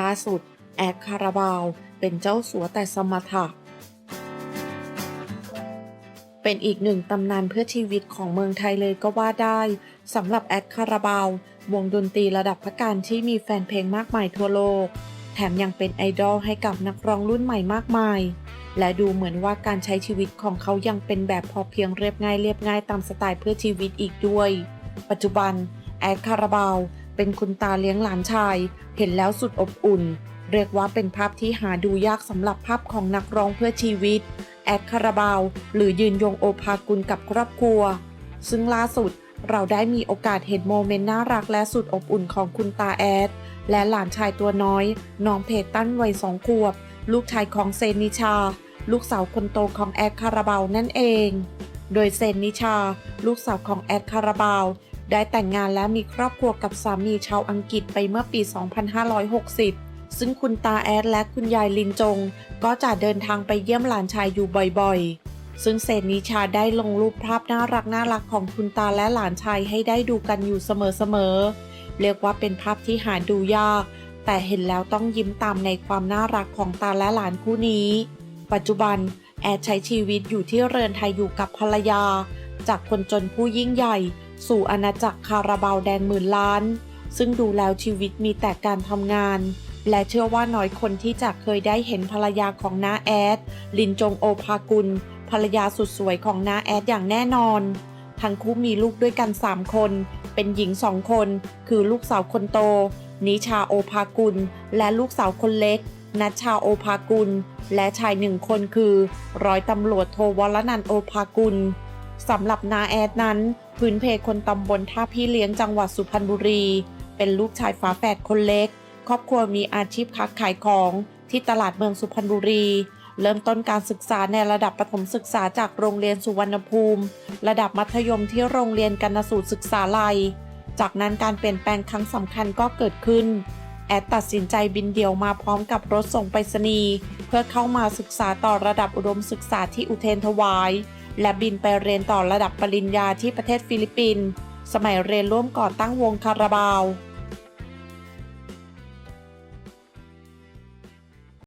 ล่าสุด แอดคาราบาว เป็นเจ้าสัวแต่สมถะ เป็นอีกหนึ่งตำนานเพื่อชีวิตของเมืองไทยเลยก็ว่าได้สำหรับแอดคาราบาว วงดนตรีระดับพักการที่มีแฟนเพลงมากมายทั่วโลก แถมยังเป็นไอดอลให้กับนักร้องรุ่นใหม่มากมาย และดูเหมือนว่าการใช้ชีวิตของเขายังเป็นแบบพอเพียงเรียบง่ายเรียบง่ายตามสไตล์เพื่อชีวิตอีกด้วย ปัจจุบัน แอดคาราบาวเป็นคุณตาเลี้ยงหลานชาย เห็นแล้วสุดอบอุ่น เรียกว่าเป็นภาพที่หาดูยากสำหรับภาพของนักร้องเพื่อชีวิต แอดคาราบาว หรือยืนยงโอภากุลกับครอบครัว ซึ่งล่าสุดเราได้มีโอกาสเห็นโมเมนต์น่ารักและสุดอบอุ่นของคุณตาแอด และหลานชายตัวน้อย น้องเพจตั้นวัยสองขวบ ลูกชายของเซนนิชา ลูกสาวคนโตของแอดคาราบาวนั่นเอง โดยเซนนิชา ลูกสาวของแอดคาราบาว ได้แต่งงานและมีครอบครัวกับสามีชาวอังกฤษไปเมื่อปี 2560 ซึ่งคุณตาแอดและคุณยายลินจง ก็จะเดินทางไปเยี่ยมหลานชายอยู่บ่อยๆ ซึ่งเซนนิชาได้ลงรูปภาพน่ารักน่ารักของคุณตาและหลานชายให้ได้ดูกันอยู่เสมอๆ เรียกว่าเป็นภาพที่หาดูยาก แต่เห็นแล้วต้องยิ้มตามในความน่ารักของตาและหลานคู่นี้ ปัจจุบันแอดใช้ชีวิตอยู่ที่เรือนไทยอยู่กับภรรยา จากคนจนผู้ยิ่งใหญ่ สู่อาณาจักรคาราบาวแดงหมื่นล้าน ซึ่งดูแล้วชีวิตมีแต่การทำงาน และเชื่อว่าน้อยคนที่จะเคยได้เห็นภรรยาของน้าแอด ลินจงโอภากุล ภรรยาสุดสวยของน้าแอดอย่างแน่นอน ทั้งคู่มีลูกด้วยกัน 3 คน เป็นหญิง2คน คือลูกสาวคนโต นิชาโอภากุล และลูกสาวคนเล็กนัชชาโอภากุล และชายหนึ่งคนคือ ร้อยตำรวจโทวรนันโอภากุล สำหรับนาแอดนั้น พื้นเพคนตำบลท่าพี่เลี้ยงจังหวัดสุพรรณบุรี เป็นลูกชายฝาแฝดคนเล็ก ครอบครัวมีอาชีพค้าขายของที่ตลาดเมืองสุพรรณบุรี เริ่มต้นการศึกษาในระดับประถมศึกษาจากโรงเรียนสุวรรณภูมิ ระดับมัธยมที่โรงเรียนกันสูตรศึกษาลัย จากนั้นการเปลี่ยนแปลงครั้งสำคัญก็เกิดขึ้น แอดตัดสินใจบินเดี่ยวมาพร้อมกับรถส่งไปรษณีย์เพื่อเข้ามาศึกษาต่อระดับอุดมศึกษาที่อุเทนถวาย และบินไปเรียนต่อระดับปริญญาที่ประเทศฟิลิปปินส์สมัยเรียนร่วมก่อตั้งวงคาราบาว